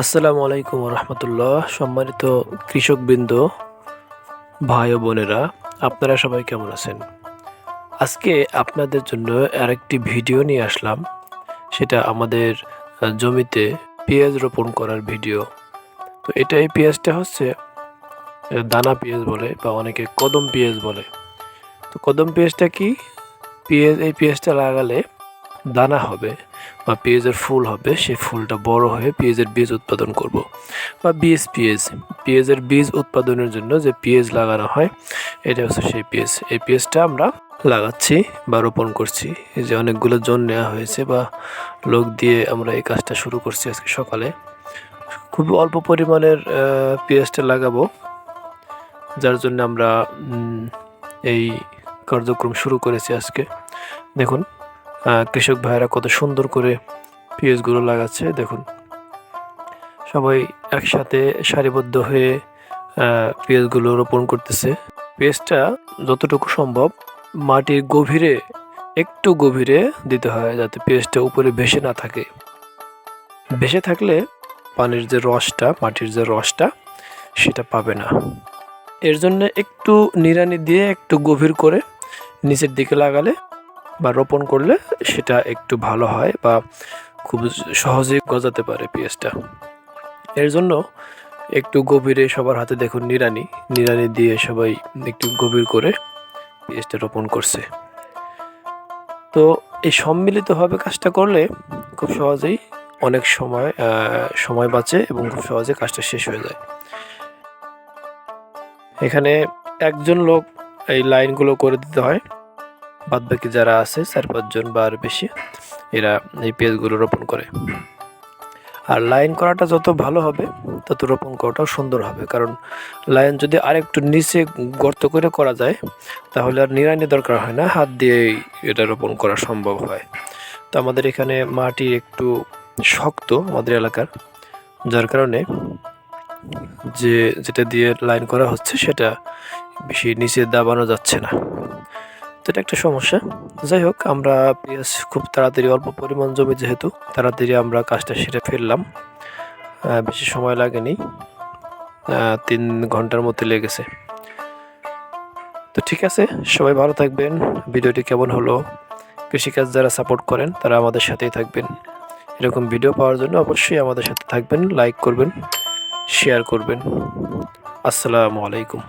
আসসালামু আলাইকুম রহমতুল্লাহ সম্মানিত কৃষকবৃন্দ, ভাই ও বোনেরা, আপনারা সবাই কেমন আছেন? আজকে আপনাদের জন্য আরেকটি ভিডিও নিয়ে আসলাম। সেটা আমাদের জমিতে পেঁয়াজ রোপণ করার ভিডিও। তো এটা এই পেঁয়াজটা হচ্ছে দানা পেঁয়াজ বলে বা অনেকে কদম পেঁয়াজ বলে। তো কদম পেঁয়াজটা কি? পেঁয়াজ, এই পেঁয়াজটা লাগালে দানা হবে। বা পেঁয়াজের ফুল হবে, সেই ফুলটা বড় হয়ে পেঁয়াজের বীজ উৎপাদন করব। বা বীজ, পেঁয়াজ, পেঁয়াজের বীজ উৎপাদনের জন্য যে পেঁয়াজ লাগানো হয়, এটা হচ্ছে সেই পেঁয়াজ। এই পেঁয়াজটা আমরা লাগাচ্ছি বা রোপণ করছি। এই যে অনেকগুলো জন নেওয়া হয়েছে বা লোক দিয়ে আমরা এই কাজটা শুরু করছি আজকে সকালে। খুবই অল্প পরিমাণের পেঁয়াজটা লাগাবো, যার জন্য আমরা এই কার্যক্রম শুরু করেছি আজকে। দেখুন কৃষক ভাইরা কত সুন্দর করে পেঁয়াজগুলো লাগাচ্ছে, দেখুন। সবাই একসাথে সারিবদ্ধ হয়ে পেঁয়াজগুলো রোপণ করতেছে। পেঁয়াজটা যতটুকু সম্ভব মাটির গভীরে, একটু গভীরে দিতে হয়, যাতে পেঁয়াজটা উপরে ভেসে না থাকে। ভেসে থাকলে পানির যে রসটা, মাটির যে রসটা, সেটা পাবে না। এর জন্য একটু নিড়ানি দিয়ে একটু গভীর করে নিচের দিকে লাগালে বা রোপণ করলে সেটা একটু ভালো হয় বা খুব সহজেই গজাতে পারে পেঁয়াজটা। এর জন্য একটু গভীরে সবার হাতে দেখুন নিড়ানি। নিড়ানি দিয়ে সবাই একটু গভীর করে পেঁয়াজটা রোপণ করছে। তো এই সম্মিলিতভাবে কাজটা করলে খুব সহজেই অনেক সময় সময় বাঁচে এবং খুব সহজে কাজটা শেষ হয়ে যায়। এখানে একজন লোক এই লাইনগুলো করে দিতে হয়। বাদ বাকি যারা আছে, চার পাঁচজন বা আর বেশি, এরা এই পেজগুলো রোপণ করে। আর লাইন করাটা যত ভালো হবে, তত রোপণ করাটাও সুন্দর হবে। কারণ লাইন যদি আরেকটু নিচে গর্ত করে করা যায়, তাহলে আর নিড়ানি দরকার হয় না, হাত দিয়েই এটা রোপণ করা সম্ভব হয়। তো আমাদের এখানে মাটি একটু শক্ত আমাদের এলাকার, যার কারণে যে যেটা দিয়ে লাইন করা হচ্ছে, সেটা বেশি নিচে দাবানো যাচ্ছে না। তো এটা একটা সমস্যা। যাই হোক, আমরা পেঁয়াজ খুব তাড়াতাড়ি অল্প পরিমাণ জমি যেহেতু, তাড়াতাড়ি আমরা কাজটা সেরে ফেললাম। বেশি সময় লাগেনি। তিন ঘণ্টার মতো লেগেছে। তো ঠিক আছে, সবাই ভালো থাকবেন। ভিডিওটি কেমন হলো? কৃষিকাজ যারা সাপোর্ট করেন, তারা আমাদের সাথেই থাকবেন। এরকম ভিডিও পাওয়ার জন্য অবশ্যই আমাদের সাথে থাকবেন, লাইক করবেন, শেয়ার করবেন। আসসালামু আলাইকুম।